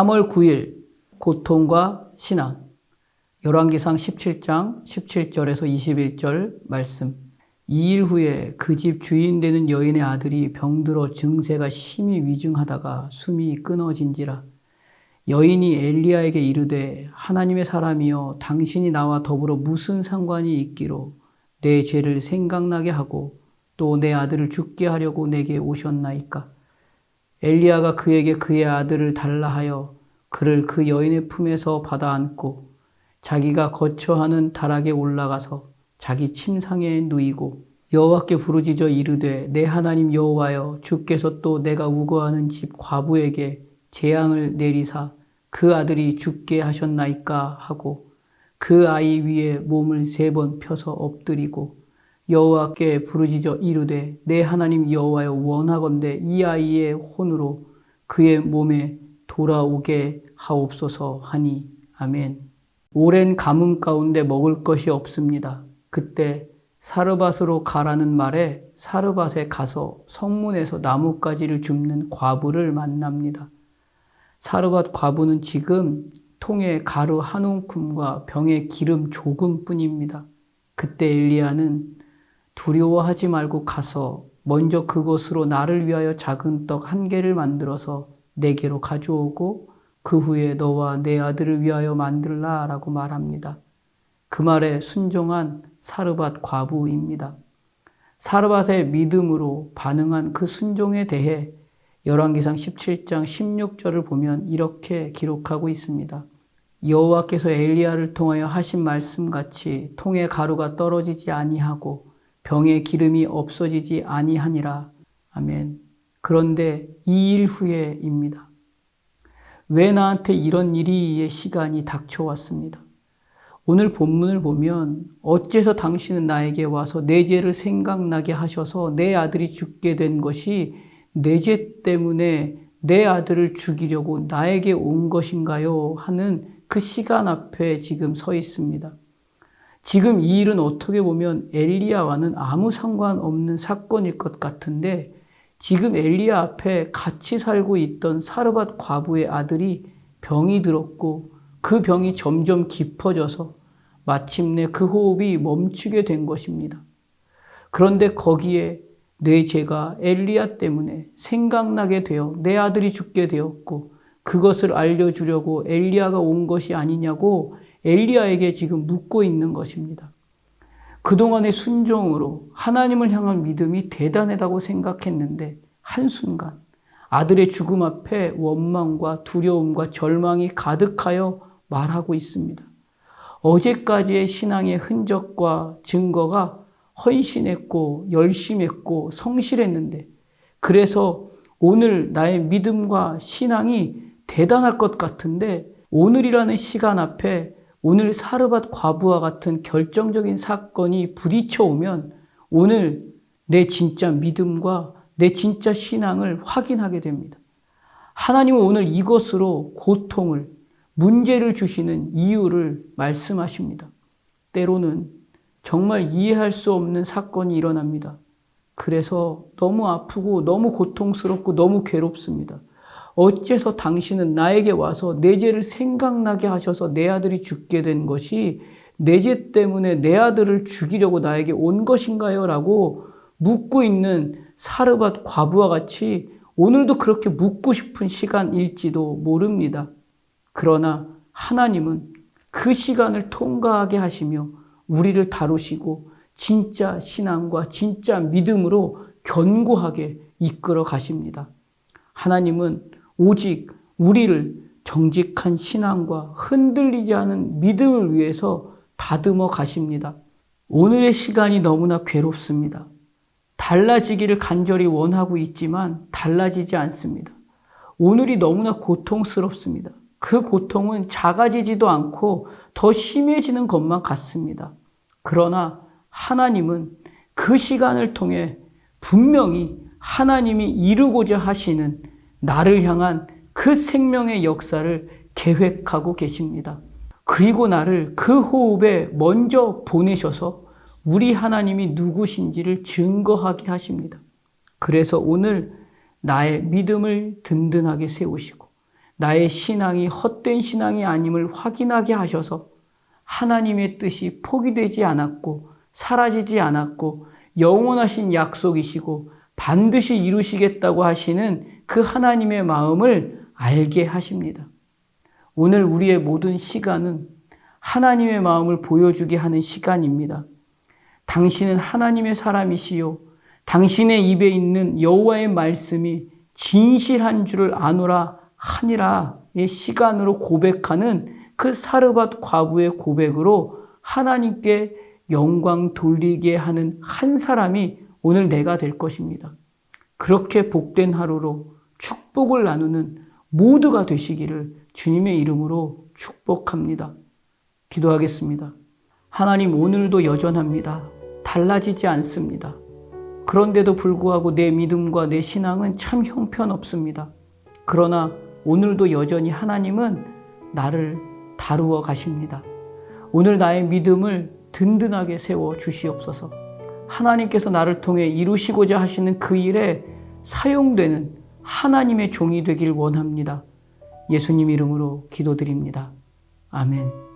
3월 9일 고통과 신앙. 열왕기상 17장 17절에서 21절 말씀. 2일 후에 그 집 주인 되는 여인의 아들이 병들어 증세가 심히 위중하다가 숨이 끊어진지라. 여인이 엘리야에게 이르되 하나님의 사람이여 당신이 나와 더불어 무슨 상관이 있기로 내 죄를 생각나게 하고 또 내 아들을 죽게 하려고 내게 오셨나이까? 엘리야가 그에게 그의 아들을 달라 하여 그를 그 여인의 품에서 받아 안고 자기가 거처하는 다락에 올라가서 자기 침상에 누이고 여호와께 부르짖어 이르되 내 하나님 여호와여 주께서 또 내가 우거하는 집 과부에게 재앙을 내리사 그 아들이 죽게 하셨나이까? 하고 그 아이 위에 몸을 세 번 펴서 엎드리고 여호와께 부르짖어 이르되 내 하나님 여호와여 원하건대 이 아이의 혼으로 그의 몸에 돌아오게 하옵소서 하니 아멘. 오랜 가뭄 가운데 먹을 것이 없습니다. 그때 사르밧으로 가라는 말에 사르밧에 가서 성문에서 나뭇가지를 줍는 과부를 만납니다. 사르밧 과부는 지금 통에 가루 한 움큼과 병에 기름 조금뿐입니다. 그때 엘리야는 두려워하지 말고 가서 먼저 그곳으로 나를 위하여 작은 떡 한 개를 만들어서 내게로 가져오고 그 후에 너와 내 아들을 위하여 만들라 라고 말합니다. 그 말에 순종한 사르밧 과부입니다. 사르밧의 믿음으로 반응한 그 순종에 대해 열왕기상 17장 16절을 보면 이렇게 기록하고 있습니다. 여호와께서 엘리야를 통하여 하신 말씀 같이 통에 가루가 떨어지지 아니하고 병에 기름이 없어지지 아니하니라. 아멘. 그런데 이일 후에입니다. 왜 나한테 이런 일이 시간이 닥쳐왔습니다. 오늘 본문을 보면 어째서 당신은 나에게 와서 내 죄를 생각나게 하셔서 내 아들이 죽게 된 것이 내 죄 때문에 내 아들을 죽이려고 나에게 온 것인가요? 하는 그 시간 앞에 지금 서 있습니다. 지금 이 일은 어떻게 보면 엘리야와는 아무 상관없는 사건일 것 같은데 지금 엘리야 앞에 같이 살고 있던 사르밧 과부의 아들이 병이 들었고 그 병이 점점 깊어져서 마침내 그 호흡이 멈추게 된 것입니다. 그런데 거기에 내 죄가 엘리야 때문에 생각나게 되어 내 아들이 죽게 되었고 그것을 알려주려고 엘리야가 온 것이 아니냐고 엘리야에게 지금 묻고 있는 것입니다. 그동안의 순종으로 하나님을 향한 믿음이 대단하다고 생각했는데 한순간 아들의 죽음 앞에 원망과 두려움과 절망이 가득하여 말하고 있습니다. 어제까지의 신앙의 흔적과 증거가 헌신했고 열심했고 성실했는데 그래서 오늘 나의 믿음과 신앙이 대단할 것 같은데 오늘이라는 시간 앞에 오늘 사르밧 과부와 같은 결정적인 사건이 부딪혀 오면 오늘 내 진짜 믿음과 내 진짜 신앙을 확인하게 됩니다. 하나님은 오늘 이것으로 고통을, 문제를 주시는 이유를 말씀하십니다. 때로는 정말 이해할 수 없는 사건이 일어납니다. 그래서 너무 아프고 너무 고통스럽고 너무 괴롭습니다. 어째서 당신은 나에게 와서 내 죄를 생각나게 하셔서 내 아들이 죽게 된 것이 내 죄 때문에 내 아들을 죽이려고 나에게 온 것인가요? 라고 묻고 있는 사르밧 과부와 같이 오늘도 그렇게 묻고 싶은 시간일지도 모릅니다. 그러나 하나님은 그 시간을 통과하게 하시며 우리를 다루시고 진짜 신앙과 진짜 믿음으로 견고하게 이끌어 가십니다. 하나님은 오직 우리를 정직한 신앙과 흔들리지 않은 믿음을 위해서 다듬어 가십니다. 오늘의 시간이 너무나 괴롭습니다. 달라지기를 간절히 원하고 있지만 달라지지 않습니다. 오늘이 너무나 고통스럽습니다. 그 고통은 작아지지도 않고 더 심해지는 것만 같습니다. 그러나 하나님은 그 시간을 통해 분명히 하나님이 이루고자 하시는 나를 향한 그 생명의 역사를 계획하고 계십니다. 그리고 나를 그 호흡에 먼저 보내셔서 우리 하나님이 누구신지를 증거하게 하십니다. 그래서 오늘 나의 믿음을 든든하게 세우시고 나의 신앙이 헛된 신앙이 아님을 확인하게 하셔서 하나님의 뜻이 포기되지 않았고 사라지지 않았고 영원하신 약속이시고 반드시 이루시겠다고 하시는 그 하나님의 마음을 알게 하십니다. 오늘 우리의 모든 시간은 하나님의 마음을 보여주게 하는 시간입니다. 당신은 하나님의 사람이시요. 당신의 입에 있는 여호와의 말씀이 진실한 줄을 아노라 하니라의 시간으로 고백하는 그 사르밧 과부의 고백으로 하나님께 영광 돌리게 하는 한 사람이 오늘 내가 될 것입니다. 그렇게 복된 하루로 축복을 나누는 모두가 되시기를 주님의 이름으로 축복합니다. 기도하겠습니다. 하나님 오늘도 여전합니다. 달라지지 않습니다. 그런데도 불구하고 내 믿음과 내 신앙은 참 형편없습니다. 그러나 오늘도 여전히 하나님은 나를 다루어 가십니다. 오늘 나의 믿음을 든든하게 세워 주시옵소서. 하나님께서 나를 통해 이루시고자 하시는 그 일에 사용되는 하나님의 종이 되길 원합니다. 예수님 이름으로 기도드립니다. 아멘.